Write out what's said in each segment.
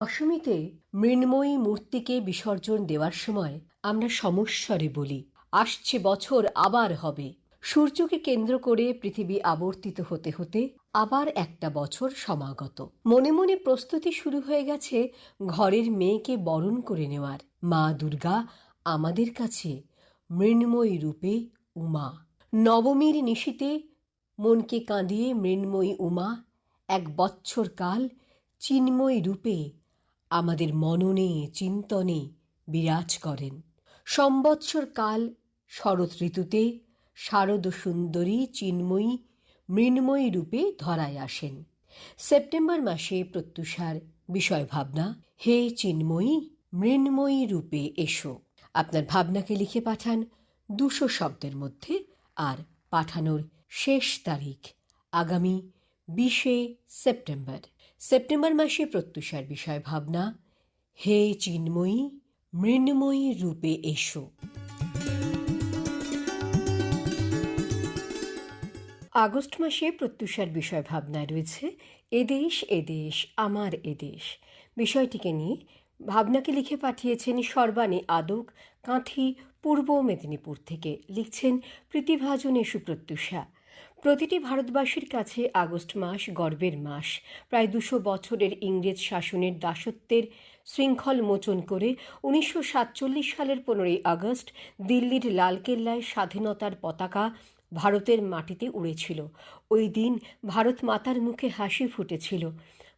দশমীতে মৃন্ময়ী মূর্তিকে বিসর্জন দেওয়ার সময় আমরা সমস্বরে বলি, আসছে বছর আবার হবে। সূর্যকে কেন্দ্র করে পৃথিবী আবর্তিত হতে হতে আবার একটা বছর সমাগত। মনে মনে প্রস্তুতি শুরু হয়ে গেছে ঘরের মেয়েকে বরণ করে নেওয়ার। মা দুর্গা, আমাদের কাছে মৃন্ময়ী রূপে উমা। নবমীর নিশীতে মনকে কাঁদিয়ে মৃন্ময়ী উমা, এক বৎসর কাল চিন্ময় রূপে আমাদের মননে, চিন্তনে বিরাজ করেন। সম্বৎসর কাল শরৎ ঋতুতে শারদ সুন্দরী চিন্ময়ী মৃন্ময়ী রূপে ধরায় আসেন। সেপ্টেম্বর মাসে প্রত্যুষার বিষয় ভাবনা হে চিন্ময়ী, মৃন্ময়ী রূপে এসো। আপনার ভাবনাকে লিখে পাঠান দুশো শব্দের মধ্যে আর পাঠানোর শেষ তারিখ আগামী বিশে সেপ্টেম্বর। সেপ্টেম্বর মাসে প্রত্যুষার বিষয় ভাবনা, হে চিন্ময়ী, মৃন্ময়ী রূপে এসো। আগস্ট মাসে প্রত্যুষার বিষয় ভাবনায় রয়েছে, এদেশ এদেশ, আমার এদেশ। বিষয়টিকে নিয়ে ভাবনাকে লিখে পাঠিয়েছেন সর্বাণী আদক, কাঁথি, পূর্ব মেদিনীপুর থেকে লিখছেন প্রীতিভাজনে সুপ্রত্যুষা প্রতিটি ভারতবাসীর কাছে আগস্ট মাস গর্বের মাস। প্রায় দুশো বছরের ইংরেজ শাসনের দাসত্বের শৃঙ্খল মোচন করে উনিশশো সাতচল্লিশ সালের পনেরোই আগস্ট দিল্লির লালকেল্লায় স্বাধীনতার পতাকা ভারতের মাটিতে উড়েছিল। ওই দিন ভারত মাতার মুখে হাসি ফুটেছিল।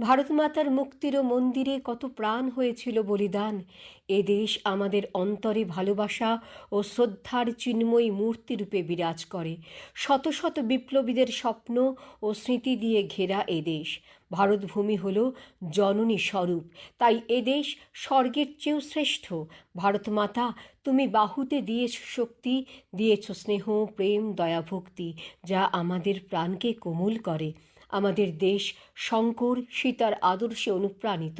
ভারত মাতার মুক্তির মন্দিরে কত প্রাণ হয়েছিল বলিদান। এ দেশ আমাদের অন্তরে ভালোবাসা ও শ্রদ্ধার চিন্ময়ী মূর্তিরূপে বিরাজ করে। শত শত বিপ্লবীদের স্বপ্ন ও স্মৃতি দিয়ে ঘেরা এ দেশ। ভারতভূমি হল জননী স্বরূপ। তাই এদেশ স্বর্গের চেয়েও শ্রেষ্ঠ। ভারত মাতা তুমি বাহুতে দিয়েছ শক্তি, দিয়েছ স্নেহ, প্রেম দয়াভক্তি যা আমাদের প্রাণকে কোমল করে। আমাদের দেশ শঙ্কর সীতার আদর্শে অনুপ্রাণিত।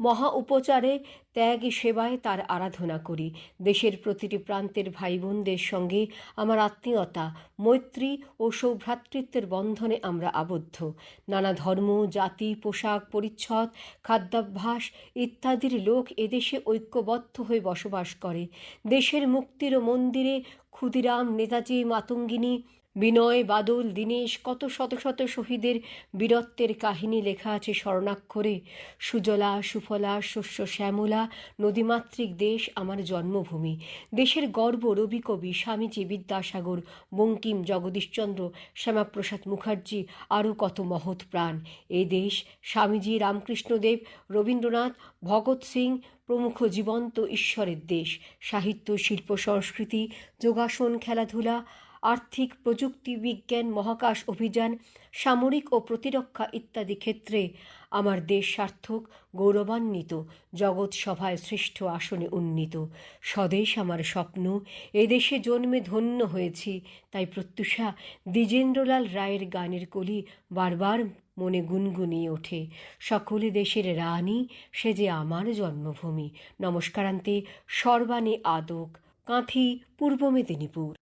মহা উপচারে ত্যাগ সেবায় তার আরাধনা করি। দেশের প্রতিটি প্রান্তের ভাই বোনদের সঙ্গে আমার আত্মীয়তা, মৈত্রী ও সৌভ্রাতৃত্বের বন্ধনে আমরা আবদ্ধ। নানা ধর্ম, জাতি, পোশাক, পরিচ্ছদ, খাদ্যাভ্যাস ইত্যাদির লোক এদেশে ঐক্যবদ্ধ হয়ে বসবাস করে। দেশের মুক্তির ও মন্দিরে ক্ষুদিরাম, নেতাজি, মাতঙ্গিনী, বিনয়, বাদল, দীনেশ, কত শত শত শহীদের বীরত্বের কাহিনী লেখা আছে স্বর্ণাক্ষরে সুজলা, সুফলা, শস্য, শ্যামলা নদীমাতৃক দেশ আমার জন্মভূমি। দেশের গর্ব রবি কবি স্বামীজি বিদ্যাসাগর, বঙ্কিম জগদীশচন্দ্র, শ্যামাপ্রসাদ মুখার্জি আরও কত মহৎ প্রাণ। এ দেশ স্বামীজি রামকৃষ্ণদেব, রবীন্দ্রনাথ, ভগৎ সিং প্রমুখ জীবন্ত ঈশ্বরের দেশ। সাহিত্য, শিল্প, সংস্কৃতি, যোগাসন, খেলাধুলা, আর্থিক, প্রযুক্তি বিজ্ঞান, মহাকাশ অভিযান, সামরিক ও প্রতিরক্ষা ইত্যাদি ক্ষেত্রে আমার দেশ সার্থক, গৌরবান্বিত জগৎ সভায় শ্রেষ্ঠ আসনে উন্নীত। স্বদেশ আমার স্বপ্ন এদেশে জন্মে ধন্য হয়েছি। তাই প্রত্যুষা, দ্বিজেন্দ্রলাল রায়ের গানের কলি বারবার মনে গুনগুনিয়ে ওঠে। সকলে দেশের রানী, সে যে আমার জন্মভূমি। নমস্কারান্তে, সর্বাণী আদক, কাঁথি, পূর্ব মেদিনীপুর।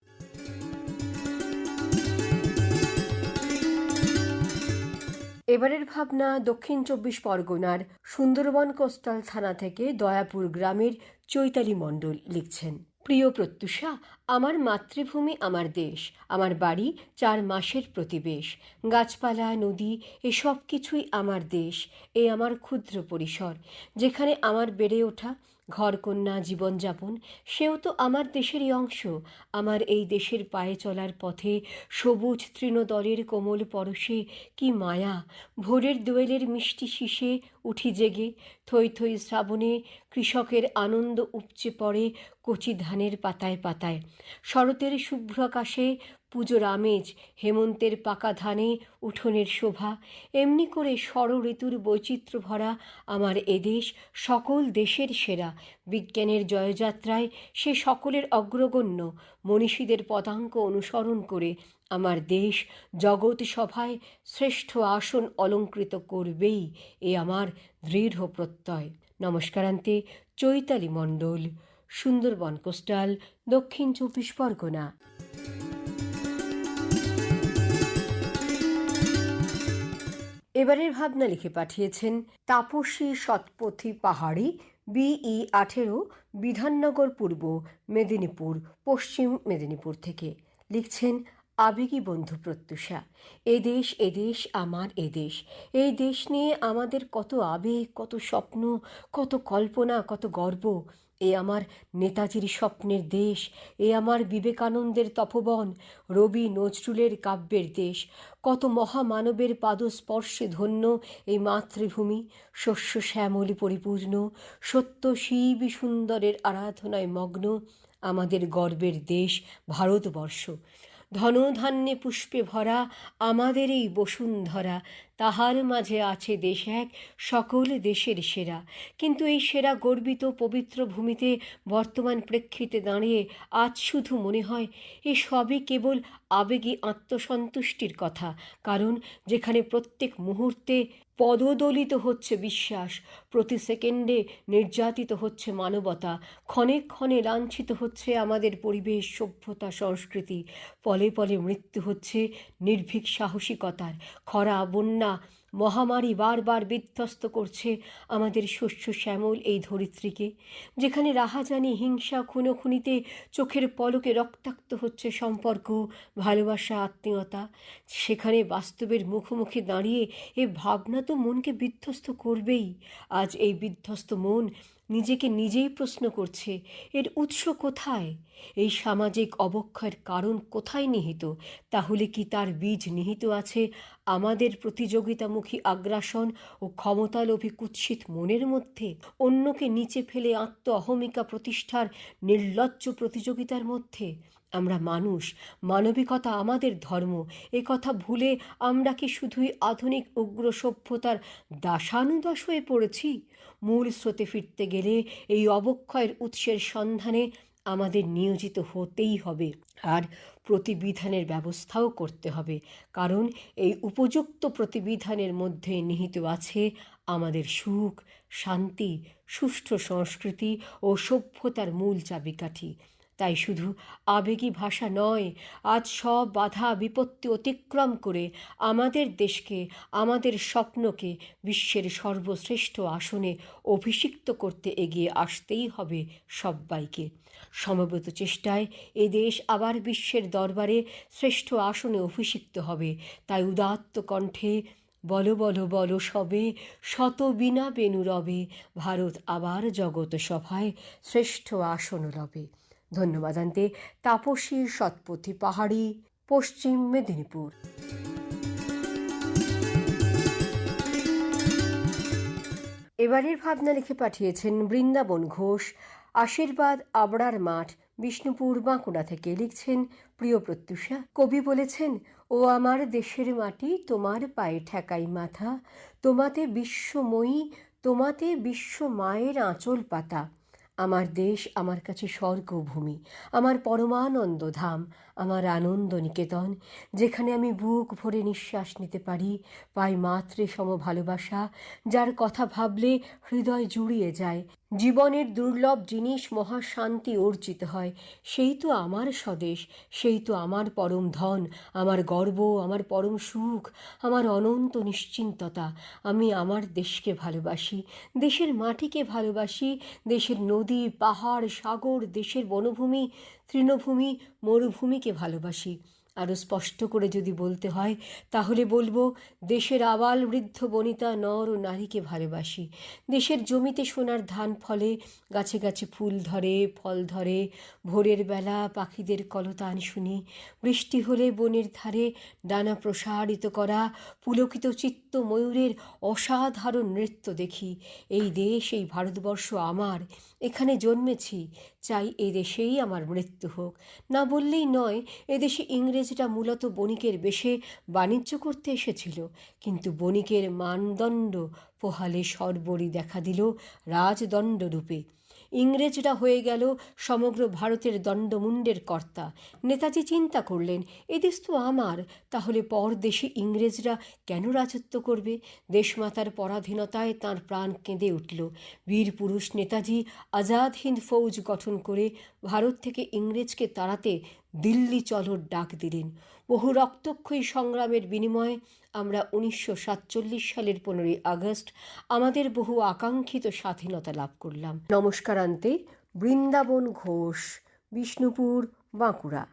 এবারের ভাবনা দক্ষিণ চব্বিশ পরগনার সুন্দরবন কোস্টাল থানা থেকে দয়াপুর গ্রামের চৈতালি মণ্ডল লিখছেন। প্রিয় প্রত্যুষা আমার মাতৃভূমি আমার দেশ, আমার বাড়ি চার মাসের প্রতিবেশ। গাছপালা, নদী এসব কিছুই আমার দেশ, এ আমার ক্ষুদ্র পরিসর। যেখানে আমার বেড়ে ওঠা ঘরকন্যা জীবনযাপন, সেও তো আমার দেশেরই অংশ। আমার এই দেশের পায়ে চলার পথে সবুজ তৃণদলের কোমল পরশে কি মায়া। ভোরের দোয়েলের মিষ্টি শীষে উঠি জেগে, থই থই শ্রাবণে কৃষকের আনন্দ উপচে পড়ে কচি ধানের পাতায় পাতায়। শরতের শুভ্র আকাশে পুজোর আমেজ, হেমন্তের পাকা ধানে উঠোনের শোভা, এমনি করে ষড় ঋতুর বৈচিত্র্য ভরা আমার এদেশ সকল দেশের সেরা। বিজ্ঞানের জয়যাত্রায় সে সকলের অগ্রগণ্য। মনীষীদের পদাঙ্ক অনুসরণ করে আমার দেশ জগৎ সভায় শ্রেষ্ঠ আসন অলঙ্কৃত করবেই, এ আমার দৃঢ় প্রত্যয়। নমস্কারান্তে, চৈতালি মণ্ডল। সুন্দরবন কোস্টাল, দক্ষিণ চব্বিশ পরগনা। এবারের ভাবনা লিখে পাঠিয়েছেন তাপসী শতপথী পাহাড়ি বিই আঠেরো, বিধাননগর পূর্ব মেদিনীপুর, পশ্চিম মেদিনীপুর থেকে। লিখছেন, আবেগী বন্ধু প্রত্যুষা এ দেশ এ দেশ আমার এ দেশ এই দেশ নিয়ে আমাদের কত আবেগ, কত স্বপ্ন, কত কল্পনা, কত গর্ব। এ আমার নেতাজির স্বপ্নের দেশ, এ আমার বিবেকানন্দের তপবন, রবি নজরুলের কাব্যের দেশ। কত মহামানবের পাদস্পর্শে ধন্য এই মাতৃভূমি, শস্য শ্যামলী পরিপূর্ণ, সত্য শিব সুন্দরের আরাধনায় মগ্ন আমাদের গর্বের দেশ, ভারতবর্ষ। ধনধান্যে পুষ্পে ভরা আমাদের এই বসুন্ধরা তাহার মাঝে আছে দেশ এক, সকল দেশের সেরা। কিন্তু এই সেরা গর্বিত পবিত্র ভূমিতে বর্তমান প্রেক্ষিতে দাঁড়িয়ে আজ শুধু মনে হয়, এ সবই কেবল আবেগী আত্মসন্তুষ্টির কথা। কারণ যেখানে প্রত্যেক মুহূর্তে পদদলিত হচ্ছে বিশ্বাস, প্রতি সেকেন্ডে নির্যাতিত হচ্ছে মানবতা, ক্ষণে ক্ষণে লাঞ্ছিত হচ্ছে আমাদের পরিবেশ, সভ্যতা, সংস্কৃতি পলে পলে মৃত্যু হচ্ছে নির্ভীক সাহসিকতার, খরা, বন্যা মহামারী বারবার বিধ্বস্ত করছে আমাদের শস্য শ্যামল এই ধরিত্রীকে, যেখানে রাহাজানি হিংসা খুনোখুনিতে চোখের পলকে রক্তাক্ত হচ্ছে সম্পর্ক, ভালোবাসা, আত্মীয়তা। সেখানে বাস্তবের মুখোমুখি দাঁড়িয়ে এ ভাবনা তো মনকে বিধ্বস্ত করবেই। আজ এই বিধ্বস্ত মন নিজেকে নিজেই প্রশ্ন করছে, এর উৎস কোথায়? এই সামাজিক অবক্ষয়ের কারণ কোথায় নিহিত? তাহলে কি তার বীজ নিহিত আছে? আমাদের প্রতিযোগিতামুখী আগ্রাসন ও ক্ষমতালোভী কুৎসিত মনের মধ্যে? অন্যকে নিচে ফেলে আত্ম অহমিকা প্রতিষ্ঠার নির্লজ্জ প্রতিযোগিতার মধ্যে? আমরা মানুষ, মানবিকতা আমাদের ধর্ম। এ কথা ভুলে আমরা কি শুধুই আধুনিক উগ্র সভ্যতার দাসানুদাস হয়ে পড়েছি? মূল স্রোতে ফিরতে গেলে এই অবক্ষয়ের উৎসের সন্ধানে আমাদের নিয়োজিত হতেই হবে। আর প্রতিবিধানের ব্যবস্থাও করতে হবে। কারণ এই উপযুক্ত প্রতিবিধানের মধ্যে নিহিত আছে আমাদের সুখ, শান্তি, সুষ্ঠু সংস্কৃতি ও সভ্যতার মূল চাবিকাঠি। তাই শুধু আবেগী ভাষা নয়, আজ সব বাধা বিপত্তি অতিক্রম করে আমাদের দেশকে, আমাদের স্বপ্নকে বিশ্বের সর্বশ্রেষ্ঠ আসনে অভিষিক্ত করতে এগিয়ে আসতেই হবে সব্বাইকে সমবেত চেষ্টায় এ দেশ আবার বিশ্বের দরবারে শ্রেষ্ঠ আসনে অভিষিক্ত হবে। তাই উদাত্ত কণ্ঠে বলো বলো বলো সবে, শত বিনা বেনু রবে, ভারত আবার জগত সভায় শ্রেষ্ঠ আসন রবে। ধন্যবাদ আনতে তাপসী শতপথী পাহাড়ি, পশ্চিম মেদিনীপুর। এবারের ভাবনা লিখে পাঠিয়েছেন বৃন্দাবন ঘোষ। আশীর্বাদ আবড়ার মাঠ, বিষ্ণুপুর বাঁকুড়া থেকে লিখছেন প্রিয় প্রত্যুষা। কবি বলেছেন, ও আমার দেশের মাটি, তোমার পায়ে ঠেকাই মাথা। তোমাতে বিশ্বময়ী, তোমাতে বিশ্ব মায়ের আঁচল পাতা। আমার দেশ আমার কাছে স্বর্গভূমি, আমার পরমানন্দ ধাম, আমার আনন্দ নিকেতন, যেখানে আমি বুক ভরে নিঃশ্বাস নিতে পারি, পাই মাতৃ সম ভালোবাসা যার কথা ভাবলে হৃদয় জুড়িয়ে যায়। জীবনের দুর্লভ জিনিস মহাশান্তি অর্জিত হয়। সেই তো আমার স্বদেশ, সেই তো আমার পরম ধন, আমার গর্ব, আমার পরম সুখ, আমার অনন্ত নিশ্চিন্ততা। আমি আমার দেশকে ভালোবাসি, দেশের মাটিকে ভালোবাসি, দেশের নদী, পাহাড়, সাগর, দেশের বনভূমি, তৃণভূমি, মরুভূমিকে ভালোবাসি। আরও স্পষ্ট করে যদি বলতে হয়, তাহলে বলব, দেশের আবাল বৃদ্ধ বনিতা নর ও নারীকে ভালোবাসি। দেশের জমিতে সোনার ধান ফলে গাছে গাছে ফুল ধরে, ফল ধরে, ভোরের বেলা পাখিদের কলতান শুনি। বৃষ্টি হলে বনের ধারে ডানা প্রসারিত করা, পুলকিত চিত্ত ময়ূরের অসাধারণ নৃত্য দেখি। এই দেশ, এই ভারতবর্ষ আমার, এখানে জন্মেছি, চাই এ দেশেই আমার মৃত্যু হোক। না বললেই নয় এদেশে ইংরেজরা মূলত বণিকের বেশে বাণিজ্য করতে এসেছিল। কিন্তু বণিকের মানদণ্ড পোহালে সর্বরই দেখা দিল রাজদণ্ড রূপে ইংরেজরা হয়ে গেল সমগ্র ভারতের দণ্ডমুণ্ডের কর্তা। নেতাজি চিন্তা করলেন এদেশ তো আমার, তাহলে পরদেশে ইংরেজরা কেন রাজত্ব করবে? দেশমাতার পরাধীনতায় তার প্রাণ কেঁদে উঠল। বীর পুরুষ নেতাজি আজাদ হিন্দ ফৌজ গঠন করে ভারত থেকে ইংরেজকে তাড়াতে দিল্লি চলোর ডাক দিলেন। বহু রক্তক্ষয়ী সংগ্রামের বিনিময়ে আমরা উনিশশো সাতচল্লিশ সালের পনেরোই আগস্ট আমাদের বহু আকাঙ্ক্ষিত স্বাধীনতা লাভ করলাম। নমস্কারান্তে বৃন্দাবন ঘোষ, বিষ্ণুপুর, বাঁকুড়া।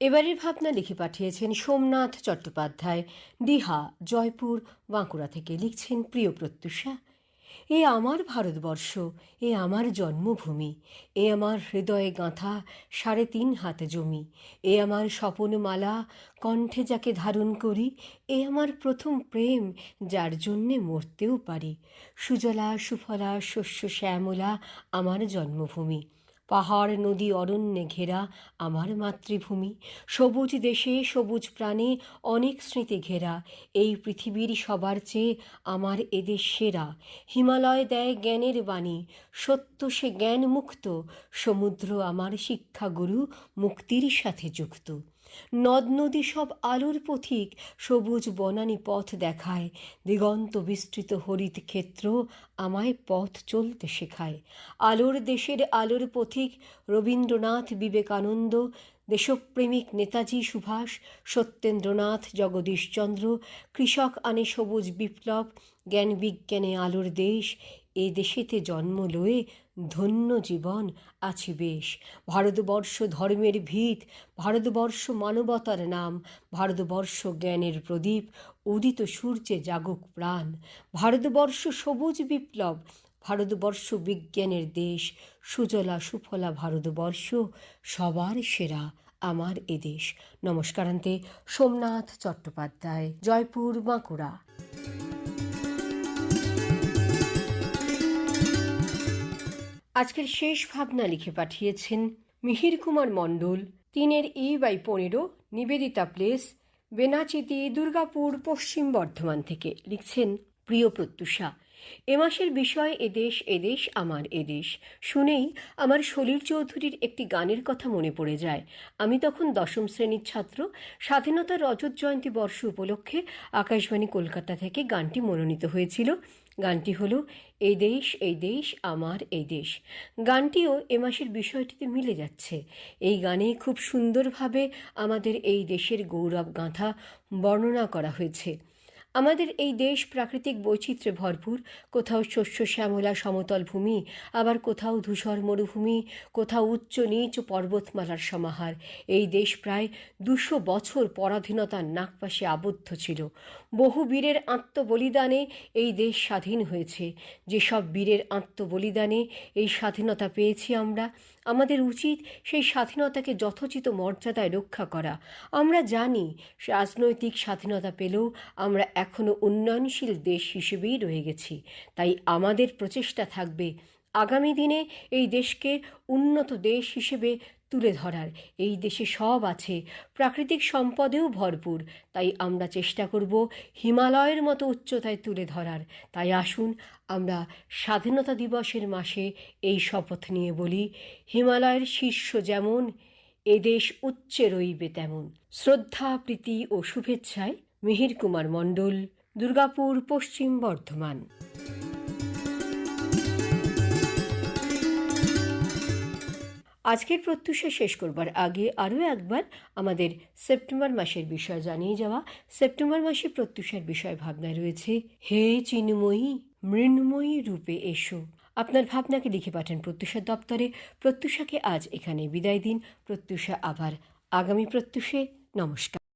এবারের ভাবনা লিখে পাঠিয়েছেন সোমনাথ চট্টোপাধ্যায়। ডিহা জয়পুর, বাঁকুড়া থেকে লিখছেন প্রিয় প্রত্যুষা। এ আমার ভারতবর্ষ, এ আমার জন্মভূমি, এ আমার হৃদয়ে গাঁথা সাড়ে তিন হাতে জমি, এ আমার স্বপনমালা কণ্ঠে যাকে ধারণ করি, এ আমার প্রথম প্রেম যার জন্যে মরতেও পারি। সুজলা, সুফলা, শস্য, শ্যামলা আমার জন্মভূমি। পাহাড়, নদী, অরণ্যে ঘেরা আমার মাতৃভূমি। সবুজ দেশে সবুজ প্রাণে অনেক স্মৃতি ঘেরা। এই পৃথিবীর সবার চেয়ে আমার এদেশ সেরা। হিমালয় দেয় জ্ঞানের বাণী। সত্য সে জ্ঞান মুক্ত। সমুদ্র আমার শিক্ষাগুরু মুক্তির সাথে যুক্ত। নদ নদী সব আলোর পথিক। সবুজ বনানী পথ দেখায়। দিগন্ত বিস্তৃত হরিত ক্ষেত্র আমায় পথ চলতে শেখায়। আলোর দেশের আলোর পথিক রবীন্দ্রনাথ বিবেকানন্দ, দেশপ্রেমিক নেতাজি সুভাষ, সত্যেন্দ্রনাথ জগদীশচন্দ্র কৃষক আনে সবুজ বিপ্লব, জ্ঞান বিজ্ঞানে আলোর দেশ, এ দেশেতে জন্ম লয়ে ধন্য জীবন আছে বেশ। ভারতবর্ষ ধর্মের ভিত, ভারতবর্ষ মানবতার নাম, ভারতবর্ষ জ্ঞানের প্রদীপ, উদিত সূর্যে জাগক প্রাণ। ভারতবর্ষ সবুজ বিপ্লব ভারতবর্ষ বিজ্ঞানের দেশ, সুজলা সুফলা ভারতবর্ষ, সবার সেরা আমার এদেশ নমস্কারান্তে সোমনাথ চট্টোপাধ্যায়, জয়পুর, বাঁকুড়া। আজকের শেষ ভাবনা লিখে পাঠিয়েছেন মিহির কুমার মণ্ডল। তিনের ই বাই পনেরো, নিবেদিতা প্লেস, বেনাচিতি দুর্গাপুর, পশ্চিম বর্ধমান থেকে লিখছেন প্রিয় প্রত্যুষা। এ মাসের বিষয় এদেশ এদেশ আমার এদেশ শুনেই আমার সলিল চৌধুরীর একটি গানের কথা মনে পড়ে যায়। আমি তখন দশম শ্রেণির ছাত্র। স্বাধীনতার রজত জয়ন্তী বর্ষ উপলক্ষে আকাশবাণী কলকাতা থেকে গানটি মনোনীত হয়েছিল। গানটি হলো এই দেশ এই দেশ, আমার এই দেশ। গানটিও এ মাসের বিষয়টিতে মিলে যাচ্ছে। এই গানে খুব সুন্দরভাবে আমাদের এই দেশের গৌরব গাঁথা বর্ণনা করা হয়েছে। আমাদের এই দেশ প্রাকৃতিক বৈচিত্র্যে ভরপুর। কোথাও শস্য শ্যামলা সমতল ভূমি, আবার কোথাও ধূসর মরুভূমি, কোথাও উচ্চ নিচ পর্বতমালার সমাহার। এই দেশ প্রায় দুশো বছর পরাধীনতার নাকপাশে আবদ্ধ ছিল। বহু বীরের আত্মবলিদানে এই দেশ স্বাধীন হয়েছে। যেসব বীরের আত্মবলিদানে এই স্বাধীনতা পেয়েছি আমরা আমাদের উচিত সেই স্বাধীনতাকে যথোচিত মর্যাদায় রক্ষা করা। আমরা জানি রাজনৈতিক স্বাধীনতা পেলেও আমরা এখনও উন্নয়নশীল দেশ হিসেবেই রয়ে গেছি। তাই আমাদের প্রচেষ্টা থাকবে আগামী দিনে এই দেশকে উন্নত দেশ হিসেবে তুলে ধরার। এই দেশে সব আছে। প্রাকৃতিক সম্পদেও ভরপুর। তাই আমরা চেষ্টা করব হিমালয়ের মতো উচ্চতায় তুলে ধরার। তাই আসুন আমরা স্বাধীনতা দিবসের মাসে এই শপথ নিয়ে বলি, হিমালয়ের শীর্ষ যেমন এদেশ উচ্চে রইবে তেমন। শ্রদ্ধা, প্রীতি ও শুভেচ্ছায় মিহির কুমার মণ্ডল, দুর্গাপুর, পশ্চিম বর্ধমান। আজকের প্রত্যুষে শেষ করবার আগে আরও একবার আমাদের সেপ্টেম্বর মাসের বিষয় জানিয়ে যাওয়া। সেপ্টেম্বর মাসে প্রত্যুষার বিষয় ভাবনা রয়েছে, হে চিন্ময়ী, মৃন্ময়ী রূপে এসো। আপনার ভাবনাকে লিখে পাঠান প্রত্যুষার দপ্তরে। প্রত্যুষাকে আজ এখানে বিদায় দিন। প্রত্যুষা আবার আগামী প্রত্যুষে। নমস্কার।